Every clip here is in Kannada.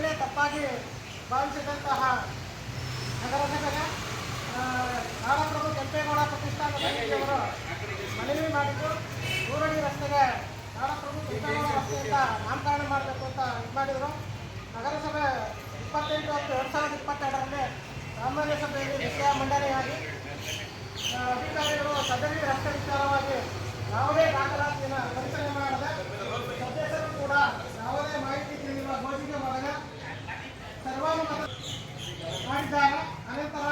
ಅದನ್ನೇ ತಪ್ಪಾಗಿ ಭಾವಿಸಿದಂತಹ ನಗರಸಭೆಗೆ ಆ, ನಾಡಪ್ರಭು ಕೆಂಪೇಗೌಡ ಪ್ರತಿಷ್ಠಾನ ಸಮಿತಿಯವರು ಮನವಿ ಮಾಡಿದ್ದು ಊರಣಿ ರಸ್ತೆಗೆ ನಾಡಪ್ರಭು ಕೆಂಪೇಗೌಡ ರಸ್ತೆಯಿಂದ ನಾಮಕರಣ ಮಾಡಬೇಕು ಅಂತ ಇದು ಮಾಡಿದರು. ನಗರಸಭೆ ಇಪ್ಪತ್ತೆಂಟು ಹತ್ತು ಎರಡು ಸಾವಿರದ ಇಪ್ಪತ್ತೆರಡರಲ್ಲಿ ಸಾಮಾನ್ಯ ಸಭೆಯಲ್ಲಿ ವಿಷಯ ಮಂಡನೆಯಾಗಿ ಅಧಿಕಾರಿಗಳು ಸದರಿ ರಸ್ತೆ ವಿಚಾರವಾಗಿ ಯಾವುದೇ ದಾಖಲಾತಿಯನ್ನು ಪರಿಶೀಲನೆ ಮಾಡದೆ ಸದಸ್ಯರು ಕೂಡ ಸರ್ವಾನುಮತ ಮಾಡಿದ್ದಾರೆ ಅನಂತರ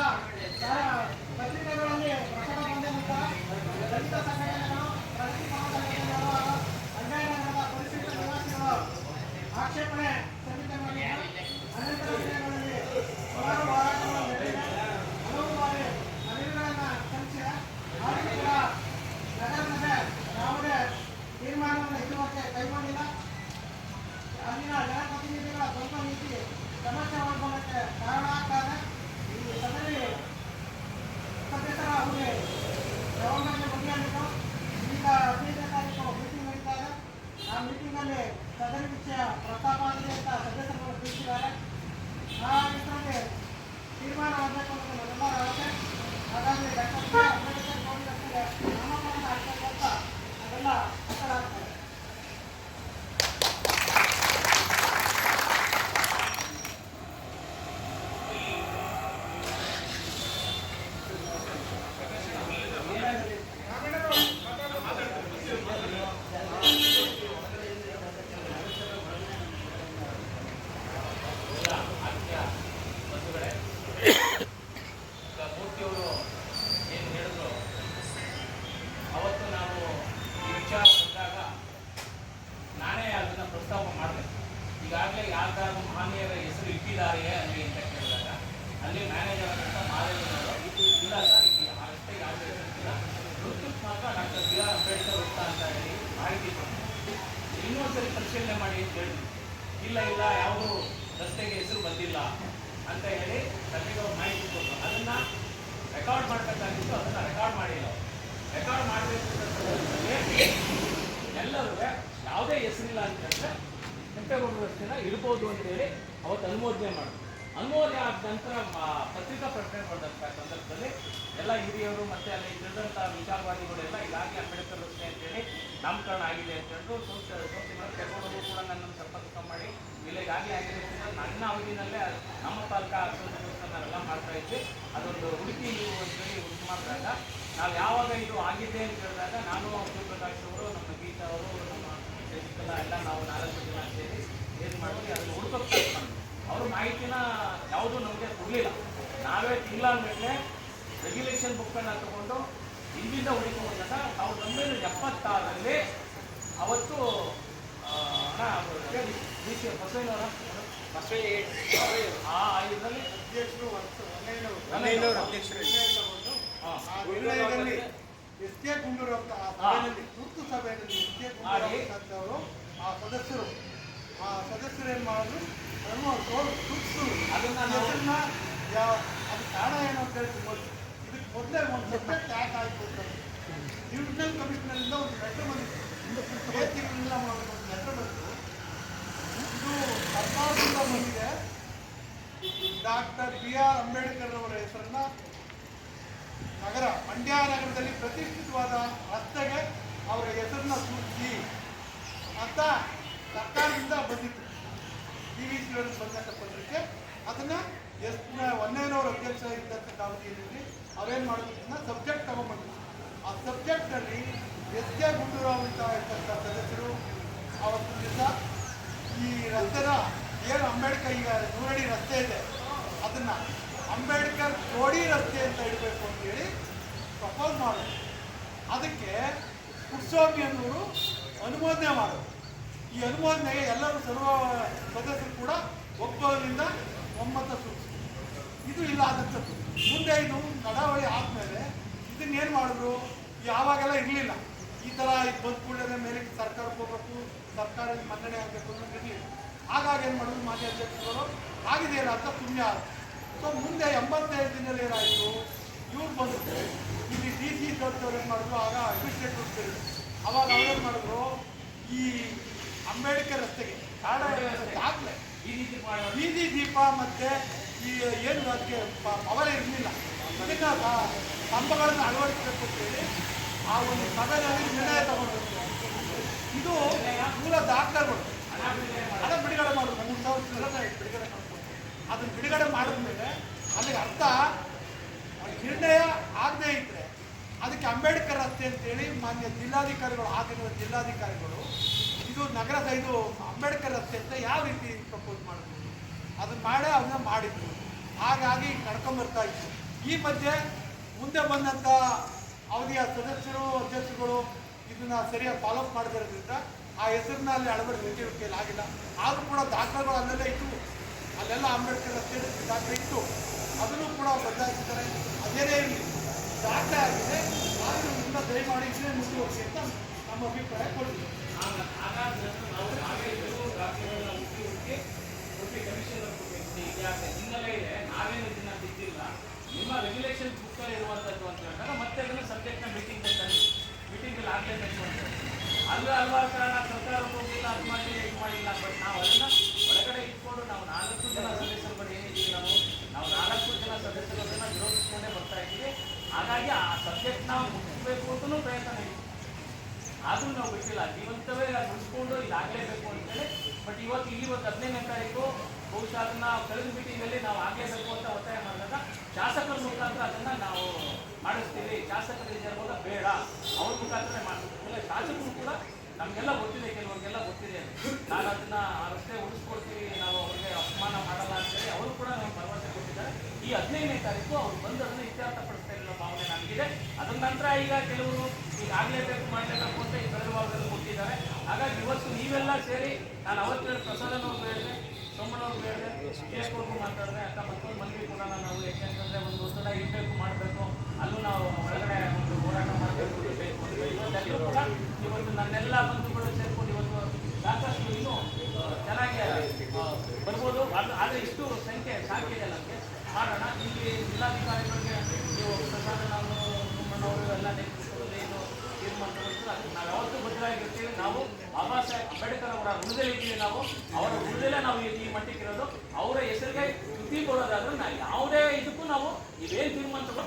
ತೀರ್ಮಾನ ಆಗಬೇಕು ಅಂತ ನಮ್ಮೆಲ್ಲರ ಆಸೆ ಹಾಗಾಗಿ ಡಾಕ್ಟರ್ ಬಿ ಆರ್ ಅಂಬೇಡ್ಕರ್ ಗೌರಿಯವರಿಗೆ ನಾಮಕರಣ ಆಗ್ತದೆ ಅಂತ ಅದೆಲ್ಲ ಮಾತನಾಡ್ತಾರೆ ಬಂಧುಗಳೇ ಈಗ ಮೂರ್ತಿಯವರು ಏನು ಹೇಳಿದ್ರು ಅವತ್ತು ನಾವು ಈ ವಿಚಾರ ಬಂದಾಗ ನಾನೇ ಅದನ್ನು ಪ್ರಸ್ತಾಪ ಮಾಡಿದೆ ಈಗಾಗಲೇ ಯಾರ್ದಾದ್ರು ಮಾನ್ಯರ ಹೆಸರು ಇಟ್ಟಿದ್ದಾರೆಯೇ ಅಲ್ಲಿ ಅಂತ ಕೇಳಿದಾಗ ಅಲ್ಲಿ ಮ್ಯಾನೇಜರ್ ಅಂತ ಇದು ಇಲ್ಲ ಸರ್ ಅಷ್ಟೇ ಯಾವುದೇ ಹೆಸರಿಲ್ಲ ವೃತ್ತಕ್ಕೆ ಮಾತ್ರ ಡಾಕ್ಟರ್ ಬಿ ಆರ್ ಅಂಬೇಡ್ಕರ್ ಅಂತ ಹೇಳಿ ಮಾಹಿತಿ ಕೊಟ್ಟರು ಇನ್ನೊಂದ್ಸರಿ ಪರಿಶೀಲನೆ ಮಾಡಿ ಅಂತ ಹೇಳಿದ್ರು ಇಲ್ಲ ಇಲ್ಲ ಯಾವುದು ರಸ್ತೆಗೆ ಹೆಸರು ಬಂದಿಲ್ಲ ಅಂತ ಹೇಳಿ ನಮಗೆ ಮಾಹಿತಿ ಕೊಟ್ಟರು ಅದನ್ನ ರೆಕಾರ್ಡ್ ಮಾಡಬೇಕಾಗಿತ್ತು ಅದನ್ನ ರೆಕಾರ್ಡ್ ಮಾಡಿಲ್ಲ. ರೆಕಾರ್ಡ್ ಮಾಡಬೇಕು ಎಲ್ಲರೂ ಯಾವುದೇ ಹೆಸರಿಲ್ಲ ಅಂತ ಹೇಳಿದ್ರೆ ಕೆಂಪೇಗೌಡ ವ್ಯವಸ್ಥೆನ ಇಡ್ಬೋದು ಅಂತೇಳಿ ಅವತ್ತು ಅನುಮೋದನೆ ಮಾಡಿದ್ರು. ಅನುಮೋದನೆ ಆದ ನಂತರ ಪತ್ರಿಕಾ ಪ್ರಕಟಣೆ ಮಾಡಿದಂಥ ಸಂದರ್ಭದಲ್ಲಿ ಎಲ್ಲ ಹಿರಿಯವರು ಮತ್ತೆ ಅಲ್ಲಿ ತಿಳಿದಂಥ ವಿಚಾರವಾದಿಗಳೆಲ್ಲ ಇಲಾಖೆ ಅಂಬೇಡ್ಕರ್ ರಸ್ತೆ ಅಂತೇಳಿ ನಾಮಕರಣ ಆಗಿದೆ ಅಂತ ಹೇಳಿದ್ರು ಸೋಂಸ ಸೋಂಸಿಗಳು ಕೆಂಪೇಗೌಡರು ಕೂಡ ನನ್ನನ್ನು ಸಂಪರ್ಕ ಮಾಡಿ ಇಲ್ಲ ಈಗಾಗಲೇ ಆಗಿದೆ ಅಂತ ನನ್ನ ಅವಧಿನಲ್ಲೇ ನಮ್ಮ ತಾಲೂಕಾ ನಾವೆಲ್ಲ ಮಾಡ್ತಾ ಇದ್ವಿ. ಅದೊಂದು ನೀವು ಅಂತೇಳಿ ಉಂಟು ಮಾಡಿದಾಗ ನಾವು ಯಾವಾಗ ಇದು ಆಗಿದೆ ಅಂತ ಹೇಳಿದಾಗ ನಾನು ಸೂರ್ಯಪ್ರಕಾಶ್ ಅವರು, ನಮ್ಮ ಗೀತಾ ಅವರು ಎಲ್ಲ ನಾವು ನಾಲ್ಕು ಜನ ಸೇರಿ ಏನು ಮಾಡಿದ್ವಿ ಅದನ್ನು ಹುಡುಕೋಕ್ಕೆ ಅವ್ರ ಮಾಹಿತಿನ ಯಾವುದೂ ನಮಗೆ ಕೊಡಲಿಲ್ಲ ನಾವೇ ತಿಂಗಳಾದ್ಮೇಲೆ ರೆಗ್ಯುಲೇಷನ್ ಬುಕ್ಕನ್ನು ತಗೊಂಡು ಇಲ್ಲಿಂದ ಹುಡುಕೊಂಡು ಬಂದಾಗ ಸಾವಿರದ ಒಂಬೈನೂರ ಎಪ್ಪತ್ತಾರರಲ್ಲಿ ಅವತ್ತು ಅಣ್ಣ ಡಿ ಸಿ ಬಸವಣ್ಣವರ ಆ ಇದರಲ್ಲಿ ಅಧ್ಯಕ್ಷರು ಅಧ್ಯಕ್ಷರು ಹಾ. ಎಸ್ ಕೆ ಗುಂಡೂರು ಅಂತ ಆ ಸಭೆಯಲ್ಲಿ ತುರ್ತು ಸಭೆಯಲ್ಲಿ ಎಸ್ ಕೆ ಆ ಸದಸ್ಯರು ಆ ಸದಸ್ಯರು ಏನು ಮಾಡಿದ್ರು? ನಮ್ಮ ಸೋಲು ತುರ್ತು ಅದನ್ನ ಯಾವ ಅದು ಕಾರಣ ಏನು ಅಂತ ಹೇಳಿ ಇದಕ್ಕೆ ಮೊದಲೇ ಒಂದು ಸಬ್ಜೆಕ್ಟ್ ಯಾಕೆ ಆಯ್ತು ಅಂತ. ಡಿವಿಷನಲ್ ಕಮಿಷನರಿಂದ ಒಂದು ಲೆಟರ್ ಬಂದಿತ್ತು. ಬೇಸಿಗೆಲ್ಲ ಮಾಡಬೇಕು ಒಂದು ಲೆಟರ್ ಬಂತು ಇದು ಸರ್ಕಾರದಿಂದ ಬಂದಿದೆ. ಡಾಕ್ಟರ್ ಬಿ ಆರ್ ಅಂಬೇಡ್ಕರ್ ಅವರ ಹೆಸರನ್ನ ನಗರ ಮಂಡ್ಯ ನಗರದಲ್ಲಿ ಪ್ರತಿಷ್ಠಿತವಾದ ರಸ್ತೆಗೆ ಅವರ ಹೆಸರನ್ನ ಸೂಚಿಸಿ ಅಂತ ಸರ್ಕಾರದಿಂದ ಬಂದಿತ್ತು. ಟಿ ವಿ ಸಿಗಳಲ್ಲಿ ಬಂದಂಥ ಪತ್ರಿಕೆ. ಅದನ್ನ ಎಸ್ ಒಂದೇನವ್ರ ಅಧ್ಯಕ್ಷ ಇದ್ದಂಥ ಅವಧಿಯಲ್ಲಿ ಅವ್ರೇನು ಮಾಡೋದನ್ನ ಸಬ್ಜೆಕ್ಟ್ ತಗೊಂಡ್ಬಂದ್ರು. ಆ ಸಬ್ಜೆಕ್ಟಲ್ಲಿ ಎಸ್ ಕೆ ಗುಂಡೂರಾವ್ ಅಂತ ಇರ್ತಕ್ಕಂಥ ಸದಸ್ಯರು ಅವತ್ತು ದಿವಸ ಈ ರಸ್ತೆನ, ಏನು ಅಂಬೇಡ್ಕರ್ ಈಗ ನೂರಡಿ ರಸ್ತೆ ಇದೆ, ಅದನ್ನ ಅಂಬೇಡ್ಕರ್ ಕೋಡಿ ರಸ್ತೆ ಅಂತ ಇಡಬೇಕು ಅಂತೇಳಿ ಪ್ರಪೋಸ್ ಮಾಡೋದು ಅದಕ್ಕೆ ಕುಟ್ಸ್ವಾಮಿ ಅನ್ನೋರು ಅನುಮೋದನೆ ಮಾಡೋದು ಈ ಅನುಮೋದನೆಗೆ ಎಲ್ಲರೂ ಸರ್ವ ಸದಸ್ಯರು ಕೂಡ ಒಪ್ಪೋದ್ರಿಂದ ಒಮ್ಮತ ಸೂಚಿಸಿತು ಇದು ಇಲ್ಲ ಆದಂಥದ್ದು ಮುಂದೆ ಇದು ನಡಾವಳಿ ಆದಮೇಲೆ ಇದನ್ನೇನು ಮಾಡಿದ್ರು? ಯಾವಾಗೆಲ್ಲ ಇರಲಿಲ್ಲ. ಈ ಥರ ಇದು ಬಂದ ಕೂಡಲೇ ಮೇಲೆ ಸರ್ಕಾರಕ್ಕೆ ಹೋಗ್ಬೇಕು ಸರ್ಕಾರದ ಮನ್ನಣೆ ಆಗಬೇಕು ಅನ್ನೋದು ಇರಲಿಲ್ಲ ಹಾಗಾಗಿ ಏನು ಮಾಡಿದ್ರು ಮಾಜಿ ಅಧ್ಯಕ್ಷರು? ಆಗಿದೆಯಲ್ಲ ಅಂತ ಪುಣ್ಯ ಸೊ ಮುಂದೆ ಎಂಬತ್ತೈದು ದಿನದಲ್ಲಿ ಏನಾಯಿತು? ಇವ್ರು ಬಂದಿದ್ರೆ ಇಲ್ಲಿ ಡಿ ಸಿ ದೊಡ್ಡವ್ರು ಏನು ಮಾಡಿದ್ರು? ಆಗ ಅಡ್ಮಿನಿಸ್ಟ್ರೇಟ್ ಸೇರಿದ್ರು ಅವಾಗ ಅವ್ರೇನು ಮಾಡಿದ್ರು? ಈ ಅಂಬೇಡ್ಕರ್ ರಸ್ತೆಗೆ. ಆಗಲೇ. ಬೀದಿ ದೀಪ ಮತ್ತೆ ಈ ಏನು ಅದಕ್ಕೆ ಪವರ್ ಇರಲಿಲ್ಲ. ಅದಕ್ಕಾಗ ಕಂಬಗಳನ್ನು ಅಳವಡಿಸಬೇಕು ಅಂತೇಳಿ ಆ ಒಂದು ಸಭೆಯಲ್ಲಿ ನಿರ್ಣಯ ತಗೊಂಡು ಇದು ಮೂಲ ದಾಖಲೆಗಳು. ಹಣ ಬಿಡುಗಡೆ ಮಾಡೋದು ಮೂರು ಸಾವಿರ ಬಿಡುಗಡೆ ಮಾಡ್ಕೊಂಡು ಅದನ್ನ ಬಿಡುಗಡೆ ಮಾಡಿದ್ಮೇಲೆ ಅಲ್ಲಿಗೆ ಅರ್ಥ ನಿರ್ಣಯ ಆಗದೇ ಇದ್ರೆ ಅದಕ್ಕೆ ಅಂಬೇಡ್ಕರ್ ರಸ್ತೆ ಅಂತೇಳಿ ಮಾನ್ಯ ಜಿಲ್ಲಾಧಿಕಾರಿಗಳು ಆಗಿರುವ ಜಿಲ್ಲಾಧಿಕಾರಿಗಳು, ಇದು ನಗರದ ಇದು ಅಂಬೇಡ್ಕರ್ ರಸ್ತೆ ಅಂತ ಯಾವ ರೀತಿ ಪ್ರಪೋಸ್ ಮಾಡಿದ್ರು? ಅದನ್ನ ಮಾಡೇ ಅದನ್ನ ಮಾಡಿದ್ರು. ಹಾಗಾಗಿ ನಡ್ಕೊಂಬರ್ತಾ ಇತ್ತು ಈ ಮಧ್ಯೆ ಮುಂದೆ ಬಂದಂಥ ಅವಧಿಯ ಸದಸ್ಯರು, ಅಧ್ಯಕ್ಷರುಗಳು ಇದನ್ನ ಸರಿಯಾಗಿ ಫಾಲೋಅಪ್ ಮಾಡದಿರೋದ್ರಿಂದ ಆ ಹೆಸರಿನಲ್ಲಿ ಕೈಲಿ ಆಗಿಲ್ಲ. ಆದರೂ ಕೂಡ ದಾಖಲೆಗಳು ಅಲ್ಲೆಲ್ಲ ಇತ್ತು ಅಲ್ಲೆಲ್ಲ ಅಂಬೇಡ್ಕರ್ ರಸ್ತೆಯಲ್ಲಿ ದಾಖಲೆ ಇತ್ತು. ಅದನ್ನು ಕೂಡ ಬದಲಾಯಿಸಿದ್ದಾರೆ. ಅದೇನೇ ಇರಲಿ, ದಾಖಲೆ ಆಗಿದೆ. ಆದರೂ ಇನ್ನೂ ದಯಮಾಡಿ ಇದನ್ನೇ ಮುಂದುವರಿಸಿ ಅಂತ ನಮ್ಮ ಅಭಿಪ್ರಾಯ ಕೊಡ್ತೀವಿ. ಇದೆ. ನಾವೇನು ಇದನ್ನ ಬಿದ್ದಿಲ್ಲ ನಿಮ್ಮ ರೆಗ್ಯುಲೇಷನ್ ಇರುವಂಥದ್ದು ಅಂತ ಮತ್ತೆ ಮೀಟಿಂಗ್ ಅಲ್ಲೂ ಹಲವಾರು ಕಾರಣ? ಸರ್ಕಾರ ಹೋಗಿಲ್ಲ ಅದು ಮಾಡಿಲ್ಲ ಇದು ಮಾಡಿಲ್ಲ ಬಟ್ ನಾವು ಅದನ್ನ ಒಳಗಡೆ ಇಟ್ಕೊಂಡು ನಾವು ನಾಲ್ಕು ಜನ ಸದಸ್ಯರುಗಳು ಏನಿದ್ದೀವಿ ನಾವು ನಾವು ನಾಲ್ಕು ಜನ ಸದಸ್ಯರು ಅದನ್ನ ವಿರೋಧಿಸ್ಕೊಂಡೇ ಬರ್ತಾ ಇದ್ದೀವಿ ಹಾಗಾಗಿ ಆ ಸಬ್ಜೆಕ್ಟ್ ನಾವು ಮುಗಿಸ್ಬೇಕು ಅಂತಲೂ ಪ್ರಯತ್ನ ನಡೀತಿದೆ ಆದ್ರೂ ನಾವು ಬಿಟ್ಟಿಲ್ಲ ಜೀವಂತವೇ ಮುಂಚ್ಕೊಂಡು ಇದಾಗಲೇಬೇಕು ಅಂತೇಳಿ. ಬಟ್ ಇವತ್ತು ಇಲ್ಲಿ ಒಂದು ಹದಿನೈದನೇ ತಾರೀಕು ಬಹುಶಃ ಅದನ್ನ ಕಳೆದ ಮೀಟಿಂಗಲ್ಲಿ ನಾವು ಆಗಲೇಬೇಕು ಅಂತ ಒತ್ತಾಯ ಮಾಡಿದಾಗ ಶಾಸಕರ ಮುಖಾಂತರ ಅದನ್ನ ನಾವು ಮಾಡಿಸ್ತೀವಿ. ಶಾಸಕರ ಇರ್ಬೋದು ಬೇಡ ಅವ್ರ ಮುಖಾಂತರ ಮಾಡ್ತೀವಿ ಶಾಸಕರು ಕೂಡ ನಮಗೆಲ್ಲ ಗೊತ್ತಿದೆ ಕೆಲವರಿಗೆಲ್ಲ ಗೊತ್ತಿದೆ ನಾನು ಅದನ್ನ ಆ ರಸ್ತೆ ಉಳಿಸ್ಕೊಡ್ತೀವಿ ನಾವು ಅವ್ರಿಗೆ ಅಪಮಾನ ಮಾಡಲ್ಲ ಅಂತೇಳಿ ಅವರು ಕೂಡ ನಮ್ಗೆ ಭರವಸೆ ಕೊಟ್ಟಿದ್ದಾರೆ ಈ ಹದಿನೈದನೇ ತಾರೀಕು ಅವ್ರು ಬಂದು ಅದನ್ನ ಇತ್ಯರ್ಥ ಪಡಿಸ್ತಾ ಇರೋ ಭಾವನೆ ನಮಗಿದೆ ಅದರ ನಂತರ ಈಗ ಕೆಲವರು ಈಗ ಆಗ್ಲೇಬೇಕು ಮಾಡಲೇಬೇಕು ಅಂತ ಈ ಕಳೆದ ಭಾಗದಲ್ಲಿ ಕೊಟ್ಟಿದ್ದಾರೆ. ಹಾಗಾಗಿ ಇವತ್ತು ನೀವೆಲ್ಲ ಸೇರಿ ನಾನು ಅವತ್ತಿನ ಪ್ರಸಾದನವ್ರು ಹೇಳಿದೆ ಸೋಮಣ್ಣವ್ರು ಹೇಳಿದೆ ವಿಜಯಸ್ವರ್ಗೂ ಮಾತಾಡಿದೆ, ಅಕ್ಕ ಮತ್ತೊಂದು ಮಂದಿ ಕೂಡ ನಾವು ಯಾಕೆಂತಂದ್ರೆ ಒಂದು ಒತ್ತಡ ಇರಬೇಕು ಮಾಡಬೇಕು. ಅಲ್ಲೂ ನಾವು ಒಳಗಡೆ ಒಂದು ಹೋರಾಟ ಮಾಡಬೇಕು. ಬೇಕು ಇವತ್ತೆಲ್ಲರೂ ಕೂಡ ಇವತ್ತು ನನ್ನೆಲ್ಲ ಬಂಧುಗಳು ಸೇರ್ಕೊಂಡು ಇವತ್ತು ಸಾಕಷ್ಟು ಇನ್ನೂ ಚೆನ್ನಾಗಿ ಬರ್ಬೋದು. ಅದು ಆದರೆ ಇಷ್ಟು ಸಂಖ್ಯೆ ಸಾಕಿದೆ ನಮಗೆ. ಮಾಡೋಣ. ಇಲ್ಲಿ ಜಿಲ್ಲಾಧಿಕಾರಿಗಳಿಗೆ ನೀವು ಪ್ರಸಾದ ನಾವು ನಿಮ್ಮಣ್ಣವರು ಎಲ್ಲ ಯಾವತ್ತೂ ಬದ್ಧರಾಗಿರ್ತೀವಿ. ನಾವು ಅಂಬೇಡ್ಕರ್ ಅವರ ಋಣದಲ್ಲಿದ್ದೀವಿ ನಾವು. ಅವರ ಋಣದಲ್ಲೇ ನಾವು ಈ ಮಟ್ಟಕ್ಕಿರೋದು ಅವರ ಹೆಸರಿಗೆ ಚ್ಯುತಿ ಕೊಡೋದಾದ್ರೆ ನಾವು ಯಾವುದೇ ಇದಕ್ಕೂ ನಾವು ಇವೇನು ತೀರ್ಮಾನ ತಗೊಂಡು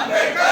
Amém.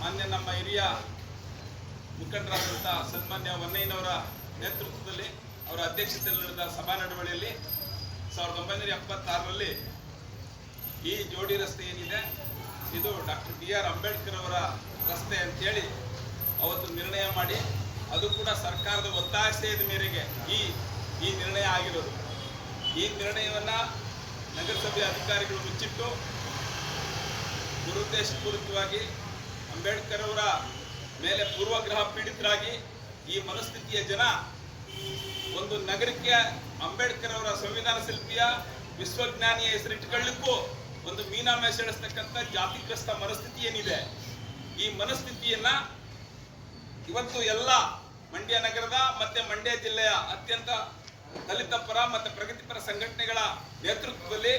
ಮಾನ್ಯ ನಮ್ಮ ಹಿರಿಯ ಮುಖಂಡರಾದಂಥ ಸನ್ಮಾನ್ಯ ವನ್ನಯ್ಯನವರ ನೇತೃತ್ವದಲ್ಲಿ ಅವರ ಅಧ್ಯಕ್ಷತೆಯಲ್ಲಿ ನಡೆದ ಸಭಾ ನಡವಳಿಯಲ್ಲಿ ಸಾವಿರದ ಒಂಬೈನೂರ ಎಪ್ಪತ್ತಾರರಲ್ಲಿ ಈ ಜೋಡಿ ರಸ್ತೆ ಏನಿದೆ, ಇದು ಡಾಕ್ಟರ್ ಬಿ ಆರ್ ಅಂಬೇಡ್ಕರ್ ಅವರ ರಸ್ತೆ ಅಂತೇಳಿ ಅವತ್ತು ನಿರ್ಣಯ ಮಾಡಿ, ಅದು ಕೂಡ ಸರ್ಕಾರದ ಒತ್ತಾಸೆಯ ಮೇರೆಗೆ ಈ ಈ ನಿರ್ಣಯ ಆಗಿರೋದು. ಈ ನಿರ್ಣಯವನ್ನು ನಗರಸಭೆ ಅಧಿಕಾರಿಗಳು ಮುಚ್ಚಿಟ್ಟು ದುರುದ್ದೇಶಪೂರಿತವಾಗಿ ಅಂಬೇಡ್ಕರ್ ಅವರ ಮೇಲೆ ಪೂರ್ವಗ್ರಹ ಪೀಡಿತರಾಗಿ ಈ ಮನಸ್ಥಿತಿಯ ಜನ ಒಂದು ನಗರಕ್ಕೆ ಅಂಬೇಡ್ಕರ್ ಅವರ ಸಂವಿಧಾನ ಶಿಲ್ಪಿಯ ವಿಶ್ವಜ್ಞಾನಿಯ ಹೆಸರಿಟ್ಟುಕೊಳ್ಳಿಕ್ಕೂ ಒಂದು ಮೀನಾ ಮೇಸೆಡಿಸ್ತಕ್ಕಂಥ ಜಾತಿಗ್ರಸ್ತ ಮನಸ್ಥಿತಿ ಏನಿದೆ, ಈ ಮನಸ್ಥಿತಿಯನ್ನ ಇವತ್ತು ಎಲ್ಲ ಮಂಡ್ಯ ನಗರದ ಮತ್ತೆ ಮಂಡ್ಯ ಜಿಲ್ಲೆಯ ಅತ್ಯಂತ ದಲಿತ ಪರ ಮತ್ತು ಪ್ರಗತಿಪರ ಸಂಘಟನೆಗಳ ನೇತೃತ್ವದಲ್ಲಿ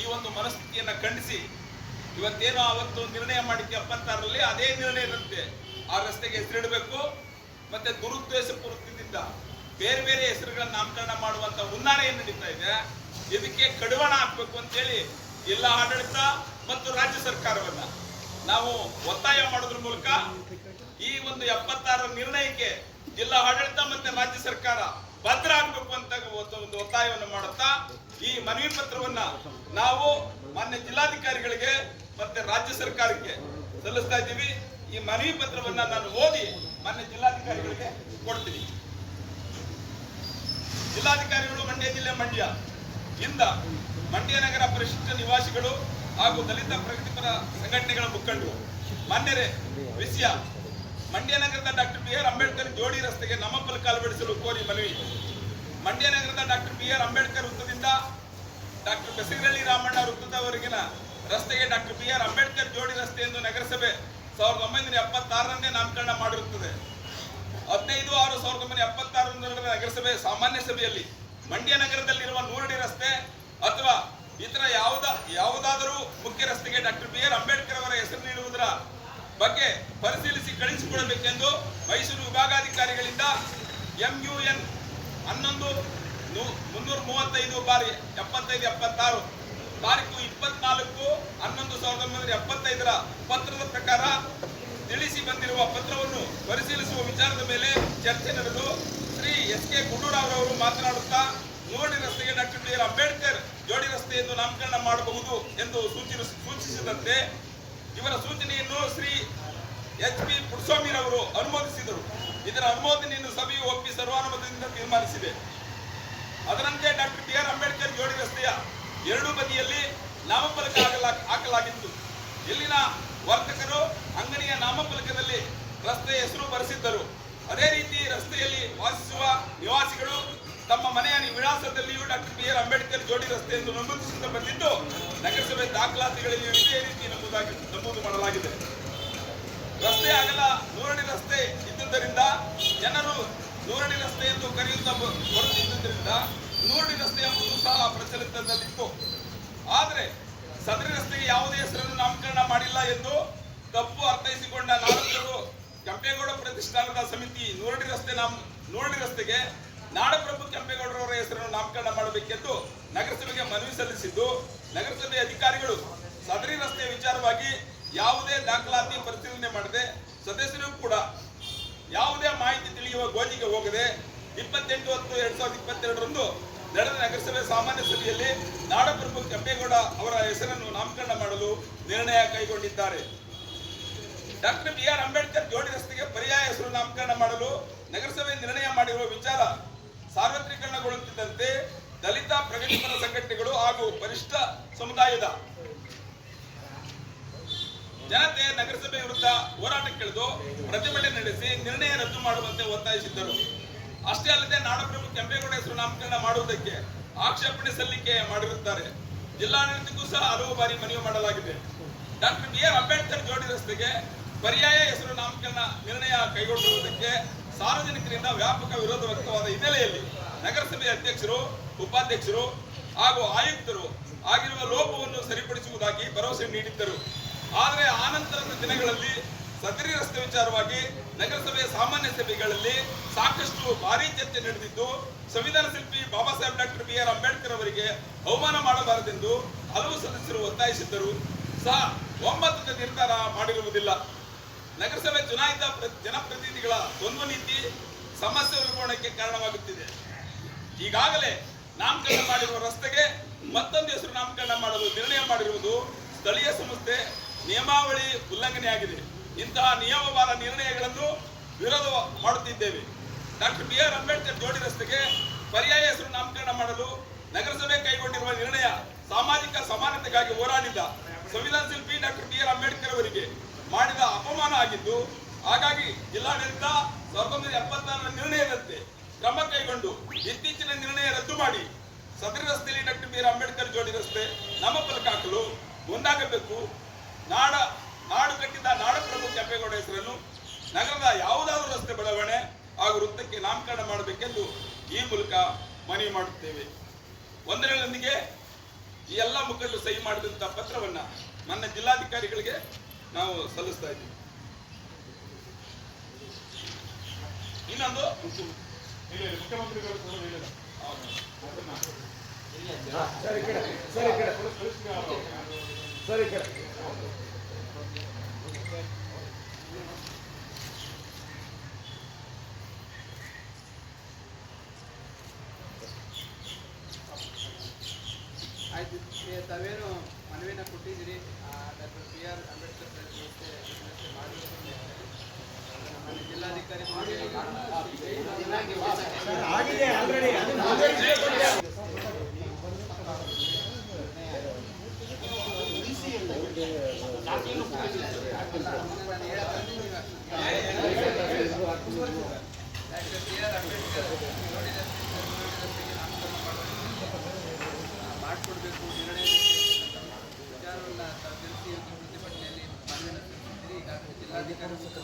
ಈ ಒಂದು ಮನಸ್ಥಿತಿಯನ್ನ ಖಂಡಿಸಿ ಇವತ್ತೇನೋ ಅವತ್ತು ನಿರ್ಣಯ ಮಾಡಿದ್ದೆ ಎಪ್ಪತ್ತಾರರಲ್ಲಿ ಅದೇ ನಿರ್ಣಯ ಇರುತ್ತೆ. ಆ ರಸ್ತೆಗೆ ಹೆಸರಿಡಬೇಕು, ಮತ್ತೆ ದುರುದ್ದೇಶ ಪೂರ್ತಿಯಿಂದ ಬೇರೆ ಬೇರೆ ಹೆಸರುಗಳನ್ನ ನಾಮಕರಣ ಮಾಡುವಂತ ಹುನ್ನಾರ ಏನ್ ನಡೀತಾ ಇದೆ? ಇದಕ್ಕೆ ಕಡಿವಾಣ ಹಾಕ್ಬೇಕು ಅಂತೇಳಿ ಜಿಲ್ಲಾ ಆಡಳಿತ ಮತ್ತು ರಾಜ್ಯ ಸರ್ಕಾರವನ್ನ ನಾವು ಒತ್ತಾಯ ಮಾಡೋದ್ರ ಮೂಲಕ ಈ ಒಂದು ಎಪ್ಪತ್ತಾರರ ನಿರ್ಣಯಕ್ಕೆ ಜಿಲ್ಲಾ ಆಡಳಿತ ಮತ್ತೆ ರಾಜ್ಯ ಸರ್ಕಾರ ಭದ್ರ ಆಗ್ಬೇಕು ಅಂತ ಒಂದು ಒತ್ತಾಯವನ್ನು ಮಾಡುತ್ತಾ ಈ ಮನವಿ ಪತ್ರವನ್ನ ನಾವು ಮಾನ್ಯ ಜಿಲ್ಲಾಧಿಕಾರಿಗಳಿಗೆ ಮತ್ತೆ ರಾಜ್ಯ ಸರ್ಕಾರಕ್ಕೆ ಸಲ್ಲಿಸ್ತಾ ಇದ್ದೀವಿ. ಈ ಮನವಿ ಪತ್ರವನ್ನ ನಾನು ಓದಿ ಮಾನ್ಯ ಜಿಲ್ಲಾಧಿಕಾರಿಗಳಿಗೆ ಕೊಡ್ತೀನಿ. ಜಿಲ್ಲಾಧಿಕಾರಿಗಳು ಮಂಡ್ಯ ಜಿಲ್ಲೆ ಮಂಡ್ಯ. ಇಂದ ಮಂಡ್ಯ ನಗರ ಪರಿಶಿಷ್ಟ ನಿವಾಸಿಗಳು ಹಾಗೂ ದಲಿತ ಪ್ರಗತಿಪರ ಸಂಘಟನೆಗಳ ಮುಖಂಡರು. ಮಾನ್ಯರೇ, ವಿಷಯ. ಮಂಡ್ಯ ನಗರದ ಡಾಕ್ಟರ್ ಬಿ ಆರ್ ಅಂಬೇಡ್ಕರ್ ಜೋಡಿ ರಸ್ತೆಗೆ ನಾಮಫಲಕ ಅಳವಡಿಸಲು ಕೋರಿ ಮನವಿ. ಮಂಡ್ಯ ನಗರದ ಡಾಕ್ಟರ್ ಬಿ ಆರ್ ಅಂಬೇಡ್ಕರ್ ವೃತ್ತದಿಂದ ಡಾಕ್ಟರ್ ಬಸಗರಳ್ಳಿ ರಾಮಣ್ಣ ವೃತ್ತದವರೆಗಿನ ರಸ್ತೆಗೆ ಡಾಕ್ಟರ್ ಬಿ ಆರ್ ಅಂಬೇಡ್ಕರ್ ಜೋಡಿ ರಸ್ತೆ ಎಂದು ನಗರಸಭೆ ಸಾವಿರದ ಒಂಬೈನೂರ ಎಪ್ಪತ್ತಾರರಂದೇ ನಾಮಕರಣ ಮಾಡಿರುತ್ತದೆ. ಹದಿನೈದು ಆರು ಸಾವಿರದ ಒಂಬೈನೂರ ಎಪ್ಪತ್ತಾರರಂದು ನಗರಸಭೆ, ಸಾಮಾನ್ಯ ಸಭೆಯಲ್ಲಿ ಮಂಡ್ಯ ನಗರದಲ್ಲಿರುವ ನೂರಡಿ ರಸ್ತೆ ಅಥವಾ ಇತರ ಯಾವುದ, ಯಾವುದಾದರೂ ಮುಖ್ಯ ರಸ್ತೆಗೆ ಡಾಕ್ಟರ್ ಬಿ ಆರ್ ಅಂಬೇಡ್ಕರ್ ಅವರ ಹೆಸರು ನೀಡುವುದರ ಬಗ್ಗೆ ಪರಿಶೀಲಿಸಿ ಕಳಿಸಿಕೊಡಬೇಕೆಂದು ಮೈಸೂರು ವಿಭಾಗಾಧಿಕಾರಿಗಳಿಂದ ಎಂಯುಎನ್ ಹನ್ನೊಂದು ನೂ- ಮುನ್ನೂರ ಮೂವತ್ತೈದು ಬಾರಿ ಎಪ್ಪತ್ತೈದು ಎಪ್ಪತ್ತಾರು ತಾರೀಕು ಇಪ್ಪತ್ನಾಲ್ಕು ಹನ್ನೊಂದು ಸಾವಿರದ ಒಂಬೈನೂರ ಎಪ್ಪತ್ತೈದರ ಪತ್ರದ ಪ್ರಕಾರ ತಿಳಿಸಿ ಬಂದಿರುವ ಪತ್ರವನ್ನು ಪರಿಶೀಲಿಸುವ ವಿಚಾರದ ಮೇಲೆ ಚರ್ಚೆ ನಡೆದು ಶ್ರೀ ಎಸ್ ಕೆ ಗುಂಡೂರಾವ್ರವರು ಮಾತನಾಡುತ್ತಾ, ಜೋಡಿ ರಸ್ತೆಗೆ ಡಾಕ್ಟರ್ ಬಿ ಆರ್ ಅಂಬೇಡ್ಕರ್ ಜೋಡಿ ರಸ್ತೆ ಎಂದು ನಾಮಕರಣ ಮಾಡಬಹುದು ಎಂದು ಸೂಚಿಸ ಸೂಚಿಸಿದಂತೆ ಇವರ ಸೂಚನೆಯನ್ನು ಶ್ರೀ ಎಚ್ ಪಿ ಪುಟ್ಸ್ವಾಮಿರವರು ಅನುಮೋದಿಸಿದರು. ಇದರ ಅನುಮೋದನೆಯನ್ನು ಸಭೆಯು ಒಪ್ಪಿ ಸರ್ವಾನುಮತದಿಂದ ತೀರ್ಮಾನಿಸಿದೆ. ಅದರಂತೆ ಡಾಕ್ಟರ್ ಬಿ ಆರ್ ಅಂಬೇಡ್ಕರ್ ಜೋಡಿ ರಸ್ತೆಯ ಎರಡೂ ಬದಿಯಲ್ಲಿ ನಾಮಫಲಕ ಹಾಕಲಾ- ಹಾಕಲಾಗಿತ್ತು. ಇಲ್ಲಿನ ವರ್ತಕರು ಅಂಗಡಿಯ ನಾಮಫಲಕದಲ್ಲಿ ರಸ್ತೆಯ ಹೆಸರು ಬರೆಸಿದ್ದರು. ಅದೇ ರೀತಿ ರಸ್ತೆಯಲ್ಲಿ ವಾಸಿಸುವ ನಿವಾಸಿಗಳು ತಮ್ಮ ಮನೆಯ ವಿಳಾಸದಲ್ಲಿಯೂ ಡಾಕ್ಟರ್ ಬಿ ಆರ್ ಅಂಬೇಡ್ಕರ್ ಜೋಡಿ ರಸ್ತೆ ಎಂದು ನಮೂದಿಸುತ್ತಾ ಬಂದಿದ್ದು, ನಗರಸಭೆ ದಾಖಲಾತಿಗಳಲ್ಲಿ ಇದೇ ರೀತಿ ನಮೂದಾಗಿ ನಮೂದು ಮಾಡಲಾಗಿದೆ. ರಸ್ತೆ ಅಗಲ ನೂರಡಿ ರಸ್ತೆ ಇದ್ದುದರಿಂದ ಜನರು ನೂರಡಿ ರಸ್ತೆ ಎಂದು ಕರೆಯುತ್ತಾ ಬರುತ್ತಿದ್ದುದರಿಂದ ನೂರಡಿ ರಸ್ತೆ ಎಂಬುದು ಸಹ ಪ್ರಚಲಿತದಲ್ಲಿತ್ತು. ಆದರೆ ಸದರಿ ರಸ್ತೆಗೆ ಯಾವುದೇ ಹೆಸರನ್ನು ನಾಮಕರಣ ಮಾಡಿಲ್ಲ ಎಂದು ತಪ್ಪು ಅರ್ಥೈಸಿಕೊಂಡ ನಾಡಪ್ರಭು ಕೆಂಪೇಗೌಡ ಪ್ರತಿಷ್ಠಾನದ ಸಮಿತಿ ನೂರಡಿ ರಸ್ತೆ ನಾಮ ನೂರಡಿ ರಸ್ತೆಗೆ ನಾಡಪ್ರಭು ಕೆಂಪೇಗೌಡರವರ ಹೆಸರನ್ನು ನಾಮಕರಣ ಮಾಡಬೇಕೆಂದು ನಗರಸಭೆಗೆ ಮನವಿ ಸಲ್ಲಿಸಿದ್ದು, ನಗರಸಭೆ ಅಧಿಕಾರಿಗಳು ಸದರಿ ರಸ್ತೆಯ ವಿಚಾರವಾಗಿ ಯಾವುದೇ ದಾಖಲಾತಿ ಪರಿಶೀಲನೆ ಮಾಡದೆ ಸದಸ್ಯರು ಕೂಡ ಯಾವುದೇ ಮಾಹಿತಿ ತಿಳಿಯುವ ಗೋಜಿಗೆ ಹೋಗದೆ ಇಪ್ಪತ್ತೆಂಟು ಹತ್ತು ಎರಡ್ ಸಾವಿರದ ಇಪ್ಪತ್ತೆರಡರಂದು ನಡೆದ ನಗರಸಭೆ ಸಾಮಾನ್ಯ ಸಭೆಯಲ್ಲಿ ನಾಡಪ್ರಭು ಕೆಂಪೇಗೌಡ ಅವರ ಹೆಸರನ್ನು ನಾಮಕರಣ ಮಾಡಲು ನಿರ್ಣಯ ಕೈಗೊಂಡಿದ್ದಾರೆ. ಡಾಕ್ಟರ್ ಬಿ ಆರ್ ಅಂಬೇಡ್ಕರ್ ಜೋಡಿ ರಸ್ತೆಗೆ ಪರ್ಯಾಯ ಹೆಸರು ನಾಮಕರಣ ಮಾಡಲು ನಗರಸಭೆ ನಿರ್ಣಯ ಮಾಡಿರುವ ವಿಚಾರ ಸಾರ್ವತ್ರಿಕರಣಗೊಳ್ಳುತ್ತಿದ್ದಂತೆ ದಲಿತ ಪ್ರಗತಿಪರ ಸಂಘಟನೆಗಳು ಹಾಗೂ ಪರಿಷ್ಠ ಸಮುದಾಯದ ಜನತೆ ನಗರಸಭೆ ವಿರುದ್ಧ ಹೋರಾಟಕ್ಕಿಳಿದು ಪ್ರತಿಭಟನೆ ನಡೆಸಿ ನಿರ್ಣಯ ರದ್ದು ಮಾಡುವಂತೆ ಒತ್ತಾಯಿಸಿದ್ದರು. ಅಷ್ಟೇ ಅಲ್ಲದೆ ನಾಡಪ್ರಭು ಕೆಂಪೇಗೌಡ ಹೆಸರು ನಾಮಕರಣ ಮಾಡುವುದಕ್ಕೆ ಆಕ್ಷೇಪಣೆ ಸಲ್ಲಿಕೆ ಮಾಡಿರುತ್ತಾರೆ. ಜಿಲ್ಲಾಡಳಿತಕ್ಕೂ ಸಹ ಹಲವು ಬಾರಿ ಮನವಿ ಮಾಡಲಾಗಿದೆ. ಡಾಕ್ಟರ್ ಬಿ ಆರ್ ಅಂಬೇಡ್ಕರ್ ಜೋಡಿ ರಸ್ತೆಗೆ ಪರ್ಯಾಯ ಹೆಸರು ನಾಮಕರಣ ನಿರ್ಣಯ ಕೈಗೊಂಡಿರುವುದಕ್ಕೆ ಸಾರ್ವಜನಿಕರಿಂದ ವ್ಯಾಪಕ ವಿರೋಧ ವ್ಯಕ್ತವಾದ ಹಿನ್ನೆಲೆಯಲ್ಲಿ ನಗರಸಭೆ ಅಧ್ಯಕ್ಷರು, ಉಪಾಧ್ಯಕ್ಷರು ಹಾಗೂ ಆಯುಕ್ತರು ಆಗಿರುವ ಲೋಪವನ್ನು ಸರಿಪಡಿಸುವುದಾಗಿ ಭರವಸೆ ನೀಡಿದ್ದರು. ಆದರೆ ಆನಂತರದ ದಿನಗಳಲ್ಲಿ ಸದರಿ ರಸ್ತೆ ವಿಚಾರವಾಗಿ ನಗರಸಭೆಯ ಸಾಮಾನ್ಯ ಸಭೆಗಳಲ್ಲಿ ಸಾಕಷ್ಟು ಭಾರಿ ಚರ್ಚೆ ನಡೆದಿದ್ದು, ಸಂವಿಧಾನ ಶಿಲ್ಪಿ Baba Saheb doctor B R Ambedkar ಅವರಿಗೆ ಅವಮಾನ ಮಾಡಬಾರದೆಂದು ಹಲವು ಸದಸ್ಯರು ಒತ್ತಾಯಿಸಿದ್ದರು. ಸಹ ಒಮ್ಮತದ ನಿರ್ಧಾರ ಮಾಡಿರುವುದಿಲ್ಲ. ನಗರಸಭೆ ಚುನಾಯಿತ ಪ್ರ- ಜನಪ್ರತಿನಿಧಿಗಳ ದ್ವಂದ್ವ ನೀತಿ ಸಮಸ್ಯೆ ಉಲ್ಬಣಕ್ಕೆ ಕಾರಣವಾಗುತ್ತಿದೆ. ಈಗಾಗಲೇ ನಾಮಕರಣ ಮಾಡಿರುವ ರಸ್ತೆಗೆ ಮತ್ತೊಂದು ಹೆಸರು ನಾಮಕರಣ ಮಾಡಲು ನಿರ್ಣಯ ಮಾಡಿರುವುದು ಸ್ಥಳೀಯ ಸಂಸ್ಥೆ ನಿಯಮಾವಳಿ ಉಲ್ಲಂಘನೆಯಾಗಿದೆ. ಇಂತಹ ನಿಯಮವಾದ ನಿರ್ಣಯಗಳನ್ನು ವಿರೋಧ ಮಾಡುತ್ತಿದ್ದೇವೆ. ಡಾಕ್ಟರ್ ಬಿ ಆರ್ ಅಂಬೇಡ್ಕರ್ ಜೋಡಿ ರಸ್ತೆಗೆ ಪರ್ಯಾಯ ಹೆಸರು ನಾಮಕರಣ ಮಾಡಲು ನಗರಸಭೆ ಕೈಗೊಂಡಿರುವ ನಿರ್ಣಯ ಸಾಮಾಜಿಕ ಸಮಾನತೆಗಾಗಿ ಹೋರಾಡಿಲ್ಲ ಸಂವಿಧಾನ ಶಿಲ್ಪಿ ಡಾಕ್ಟರ್ ಬಿ ಆರ್ ಅಂಬೇಡ್ಕರ್ ಅವರಿಗೆ ಮಾಡಿದ ಅಪಮಾನ ಆಗಿದ್ದು, ಹಾಗಾಗಿ ಜಿಲ್ಲಾಡಳಿತ ಸಾವಿರದ ಒಂಬೈನೂರ ಎಪ್ಪತ್ತಾರರ ನಿರ್ಣಯದಂತೆ ಕ್ರಮ ಕೈಗೊಂಡು ಇತ್ತೀಚಿನ ನಿರ್ಣಯ ರದ್ದು ಮಾಡಿ ಸದರಿ ರಸ್ತೆಯಲ್ಲಿ ಡಾಕ್ಟರ್ ಬಿ ಆರ್ ಅಂಬೇಡ್ಕರ್ ಜೋಡಿ ರಸ್ತೆ ನಾಮಫಲಕ ಹಾಕಲು ಮುಂದಾಗಬೇಕು. ನಾಡ ನಾಡು ಕಟ್ಟಿದ ನಾಡಪ್ರಭು ಕೆಂಪೇಗೌಡ ಹೆಸರನ್ನು ನಗರದ ಯಾವುದಾದರೂ ರಸ್ತೆ ಬೆಳವಣೆ ಹಾಗೂ ವೃತ್ತಕ್ಕೆ ನಾಮಕರಣ ಮಾಡಬೇಕೆಂದು ಈ ಮೂಲಕ ಮನವಿ ಮಾಡುತ್ತೇವೆ. ವಂದನೆಗಳೊಂದಿಗೆ ಈ ಎಲ್ಲ ಮುಖಂಡರು ಸಹಿ ಮಾಡಿದಂಥ ಪತ್ರವನ್ನ ನನ್ನ ಜಿಲ್ಲಾಧಿಕಾರಿಗಳಿಗೆ ನಾವು ಸಲ್ಲಿಸ್ತಾ ಇದ್ದೀವಿ. ಇನ್ನೊಂದು? ಮುಖ್ಯಮಂತ್ರಿಗಳು ಸರಿ ಸರಿ ಕಡೆ ಸರಿ ಕಡೆ ಆಯ್ತು ಏ, ತಾವೇನು ಮನವಿನ ಕೊಟ್ಟಿದ್ದೀರಿ ಡಾಕ್ಟರ್ ಬಿ ಆರ್ ಅಂಬೇಡ್ಕರ್ ಹೇಳಿ. ನಮ್ಮ ಜಿಲ್ಲಾಧಿಕಾರಿ ಡಾಕ್ಟರ್ ಬಿ ಆರ್ ಅಂಬೇಡ್ಕರ್ ನೋಡಿದ ಮಾಡಿಕೊಡ್ಬೇಕು ನಿರ್ಣಯ ವಿಚಾರವನ್ನು ತಾವು ತಿಳಿಸಿ ಪ್ರತಿಭಟನೆಯಲ್ಲಿ ಮನವಿಯನ್ನು ಸಲ್ಲಿಸಿದ್ದೀರಿ ಈಗಾಗಲೇ ಜಿಲ್ಲಾಧಿಕಾರಿಗಳು ಕೂಡ ನಿಮ್ಮ ಪ್ರತಿಭಟನೆ ಬಗ್ಗೆ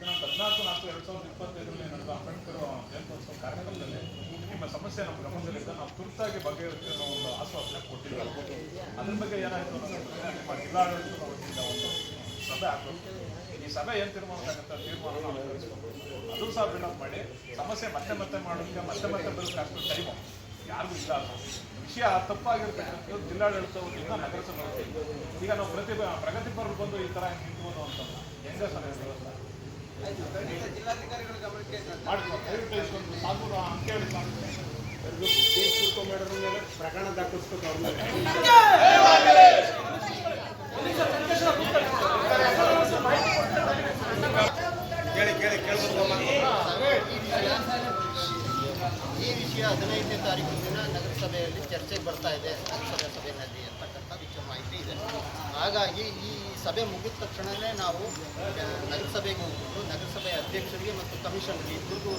ದಿನಾಂಕ ಹದಿನಾಲ್ಕು, ನಾಲ್ಕು, ಎರಡ್ ಸಾವಿರದ ಇಪ್ಪತ್ತೈದರಲ್ಲಿ ನಡೆದ ಅಂಬೇಡ್ಕರ್ ಜಯಂತ್ಯೋತ್ಸವ ಕಾರ್ಯಕ್ರಮದಲ್ಲಿ ನಿಮ್ಮ ಸಮಸ್ಯೆ ನಮ್ಮ ಗಮನದಲ್ಲಿದ್ದ ನಾವು ತುರ್ತಾಗಿ ಬಗೆಹರಿಸಿ ಅನ್ನೋ ಒಂದು ಆಶ್ವಾಸನೆ ಕೊಟ್ಟಿದ್ದಾರೆ. ಅದ್ರ ಬಗ್ಗೆ ಏನಾಯಿತು ನಿಮ್ಮ ಜಿಲ್ಲಾಡಳಿತ ವತಿಯಿಂದ ಒಂದು ಸಭೆ ಹಾಕಬೇಕು ಈ ಸಭೆ ಏನು ತೀರ್ಮಾನ ಆಗುತ್ತೆ ತೀರ್ಮಾನ ಅದು ಸಹ ಬಿಲ್ಡಪ್ ಮಾಡಿ, ಸಮಸ್ಯೆ ಮತ್ತೆ ಮತ್ತೆ ಮಾಡೋದಕ್ಕೆ ಮತ್ತೆ ಮತ್ತೆ ಬರೋಕ್ಕೆ ಅಷ್ಟು ಟೈಮು ಯಾರಿಗೂ ಇಲ್ಲ ಅದು ವಿಷಯ ತಪ್ಪಾಗಿರ್ತಕ್ಕಂಥದ್ದು ಜಿಲ್ಲಾಡಳಿತ ವತಿಯಿಂದ ನಗರಸಭೆ. ಈಗ ನಾವು ಪ್ರತಿ ಪ್ರಗತಿಪರರು ಬಂದು ಈ ಥರ ನಿಂತ್ಕೊಂಡು ಅಂತ ಹೆಂಗೆ ಸರ್ ಪ್ರಕರಣ ದಾಖಲಿಸ್ಬೇಕು ಕೇಳಿ ಕೇಳಿ ಈ ವಿಷಯ ಹದಿನೈದನೇ ತಾರೀಕು ದಿನ ನಗರಸಭೆಯಲ್ಲಿ ಚರ್ಚೆಗೆ ಬರ್ತಾ ಇದೆ ನಗರಸಭೆ ಸಭೆಯಲ್ಲಿ ಅಂತಕ್ಕಂಥ ವಿಷಯ ಮಾಹಿತಿ ಇದೆ. ಹಾಗಾಗಿ ಈ ಸಭೆ ಮುಗಿದ ತಕ್ಷಣವೇ ನಾವು ನಗರಸಭೆಗೆ ಹೋಗ್ಬಿಟ್ಟು ನಗರಸಭೆ ಅಧ್ಯಕ್ಷರಿಗೆ ಮತ್ತು ಕಮಿಷನ್ಗೆ ಇಬ್ಬರಿಗೂ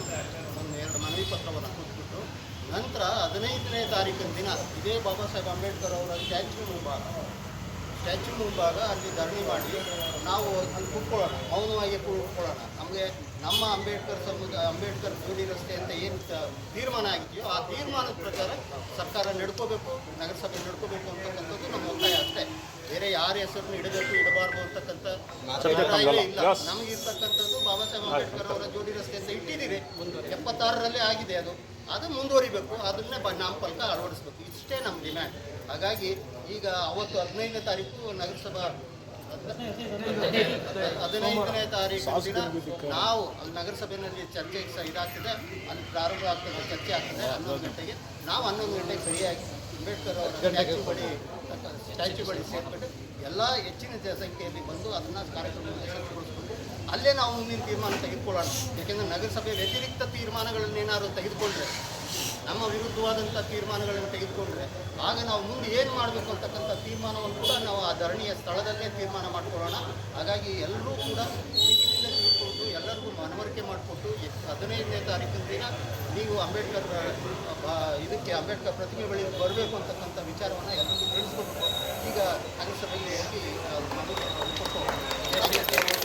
ಒಂದು ಎರಡು ಮನವಿ ಪತ್ರವನ್ನು ಕೊಟ್ಬಿಟ್ಟು ನಂತರ ಹದಿನೈದನೇ ತಾರೀಕಿನ ದಿನ ಇದೇ ಬಾಬಾ ಸಾಹೇಬ್ ಅಂಬೇಡ್ಕರ್ ಅವರ ಸ್ಟ್ಯಾಚ್ಯೂ ಮುಂಭಾಗ. ಸ್ಟ್ಯಾಚ್ಯೂ ಮುಂಭಾಗ ಅಲ್ಲಿ ಧರಣಿ ಮಾಡಿ ನಾವು ಅಲ್ಲಿ ಕುತ್ಕೊಳ್ಳೋಣ, ಮೌನವಾಗಿ ಕೂತ್ಕೊಳ್ಳೋಣ. ನಮಗೆ ನಮ್ಮ ಅಂಬೇಡ್ಕರ್ ಸಮುದಾಯ ಅಂಬೇಡ್ಕರ್ ಜೋಡಿ ರಸ್ತೆ ಅಂತ ಏನು ತೀರ್ಮಾನ ಆಗಿದೆಯೋ ಆ ತೀರ್ಮಾನದ ಪ್ರಕಾರ ಸರ್ಕಾರ ನಡ್ಕೋಬೇಕು, ನಗರಸಭೆ ನಡ್ಕೋಬೇಕು ಅಂತಕ್ಕಂಥದ್ದು ನಮ್ಮ ಒತ್ತಾಯ ಅಷ್ಟೇ. ಬೇರೆ ಯಾರ ಹೆಸರನ್ನು ಇಡಬೇಕು ಇಡಬಾರ್ದು ಅಂತಕ್ಕಂಥ ನಮಗೆ ಇರ್ತಕ್ಕಂಥದ್ದು ಬಾಬಾ ಸಾಹೇಬ್ ಅಂಬೇಡ್ಕರ್ ಅವರ ಜೋಡಿ ರಸ್ತೆ ಅಂತ ಇಟ್ಟಿದ್ದೀರಿ. ಒಂದು ಎಪ್ಪತ್ತಾರರಲ್ಲೇ ಆಗಿದೆ ಅದು. ಅದು ಮುಂದುವರಿಬೇಕು. ಅದನ್ನೇ ಬ ನಾಮಫಲಕ ಅಳವಡಿಸ್ಬೇಕು. ಇಷ್ಟೇ ನಮ್ಮ ಡಿಮ್ಯಾಂಡ್. ಹಾಗಾಗಿ ಈಗ ಅವತ್ತು ಹದಿನೈದನೇ ತಾರೀಕು ನಗರಸಭಾ ಹದಿನೈದನೇ ತಾರೀಕು ದಿನ ನಾವು ಅಲ್ಲಿ ನಗರಸಭೆಯಲ್ಲಿ ಚರ್ಚೆ ಇದಾಗ್ತದೆ. ಅಲ್ಲಿ ಪ್ರಾರಂಭ ಆಗ್ತದೆ ಚರ್ಚೆ ಆಗ್ತದೆ. ಹನ್ನೊಂದು ಗಂಟೆಗೆ. ನಾವು ಹನ್ನೊಂದು ಗಂಟೆಗೆ ಸರಿಯಾಗಿ ಅಂಬೇಡ್ಕರ್ ಅವರ ಬಳಿ ಸ್ಟ್ಯಾಚ್ಯೂ ಬಳಿ ಸೇರ್ಕೊಂಡು ಎಲ್ಲ ಹೆಚ್ಚಿನ ಜನಸಂಖ್ಯೆಯಲ್ಲಿ ಸಂಖ್ಯೆಯಲ್ಲಿ ಬಂದು ಅದನ್ನು ಕಾರ್ಯಕ್ರಮ ಯಶಸ್ವಿಗೊಳಿಸ್ಕೊಂಡು ಅಲ್ಲೇ ನಾವು ಮುಂದಿನ ತೀರ್ಮಾನ ತೆಗೆದುಕೊಳ್ಳೋಣ. ಯಾಕೆಂದರೆ ನಗರಸಭೆ ವ್ಯತಿರಿಕ್ತ ತೀರ್ಮಾನಗಳನ್ನೇನಾದ್ರು ತೆಗೆದುಕೊಂಡ್ರೆ, ನಮ್ಮ ವಿರುದ್ಧವಾದಂಥ ತೀರ್ಮಾನಗಳನ್ನು ತೆಗೆದುಕೊಂಡ್ರೆ, ಆಗ ನಾವು ಮುಂದೆ ಏನು ಮಾಡಬೇಕು ಅಂತಕ್ಕಂಥ ತೀರ್ಮಾನವನ್ನು ಕೂಡ ನಾವು ಆ ಧರಣಿಯ ಸ್ಥಳದಲ್ಲೇ ತೀರ್ಮಾನ ಮಾಡಿಕೊಳ್ಳೋಣ. ಹಾಗಾಗಿ ಎಲ್ಲರೂ ಕೂಡ ಮನವರಿಕೆ ಮಾಡಿಕೊಟ್ಟು ಹದಿನೈದನೇ ತಾರೀಕಿನ ದಿನ ನೀವು ಅಂಬೇಡ್ಕರ್ ಇದಕ್ಕೆ ಅಂಬೇಡ್ಕರ್ ಪ್ರತಿಮೆ ಬಳಿ ಬರಬೇಕು ಅಂತಕ್ಕಂಥ ವಿಚಾರವನ್ನು ಎಲ್ಲರಿಗೂ ತಿಳಿಸ್ಕೊಟ್ಟು ಈಗ ನಗರಸಭೆಗೆ ಮನವಿಯನ್ನು ಕೊಟ್ಟು